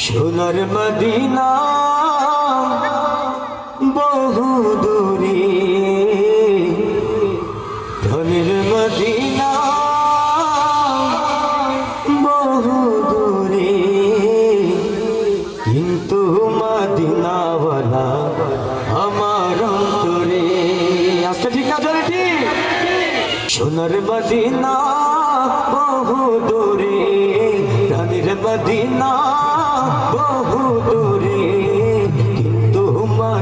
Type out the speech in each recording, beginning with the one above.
সোনার মদিনা বহু দূরে। ধনের মদিনা বহু দূরে। কিন্তু মদিনাওয়ালা আমার অন্তরে। আজকে ঠিক চলে ঠিক? সোনার মদিনা বহু দূরে। রানীর মদিনা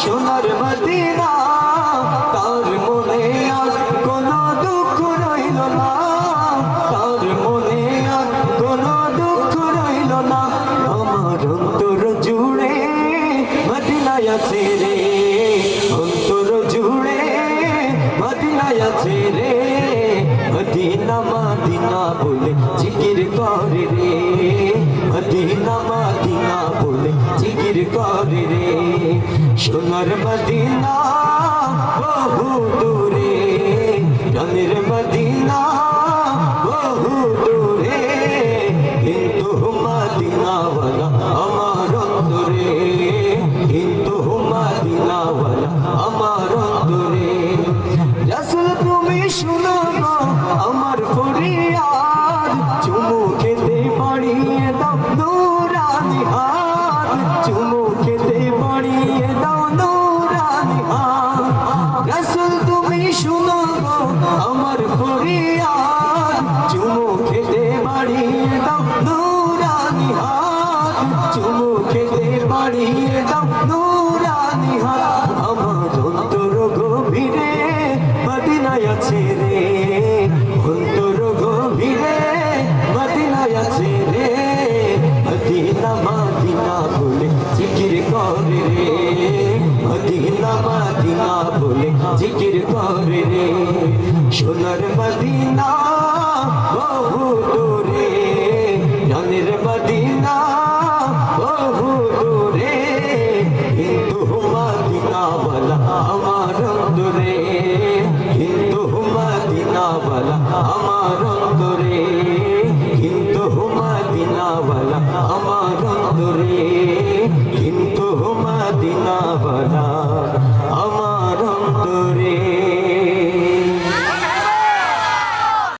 সোনার মদিনা, তার মনে আর কোনো দুঃখ রইল না। তার মনে আর কোনো দুঃখ রইল না। আমার অন্তর জুড়ে মদিনায় আছে রে। অন্তর জুড়ে মদিনায় আছে রে। মদিনা মদিনা বলে জিকির করে রে। সোনার মদিনা, বহু দূরে। রঙের মদিনা, বহু দূরে। কিন্তু মদিনাওয়ালা আমার অন্তরে। কিন্তু মদিনাওয়ালা আমার অন্তরে। রসুল তুমি শুনো আমার ফরিয়াদ। চুমু খেতে পারিয়ে দাও নুরানি হাত। চুমু তুমি শুনো গো আমার ফরিয়াদ চুমু খেতে বাড়িয়ে দাও নুরানি হাত। চুমু খেতে বাড়িয়ে দাও নুরানি হাত। আমার অন্তর গভীরে মদিনায় আছে রে। অন্তর গভীরে মদিনায় আছে রে। মদিনা মদিনা বলে জিকির করে রে। জিকির করে রে। সোনার মদিনা বহু দূরে। ধনের মদিনা বহু দূরে। কিন্তু মদিনা বলা আমার দূরে হিন্দু মদিনা বলা আমার দূরে হিন্দু মদিনা বলা আমার দূরে হিন্দু মদিনা বলা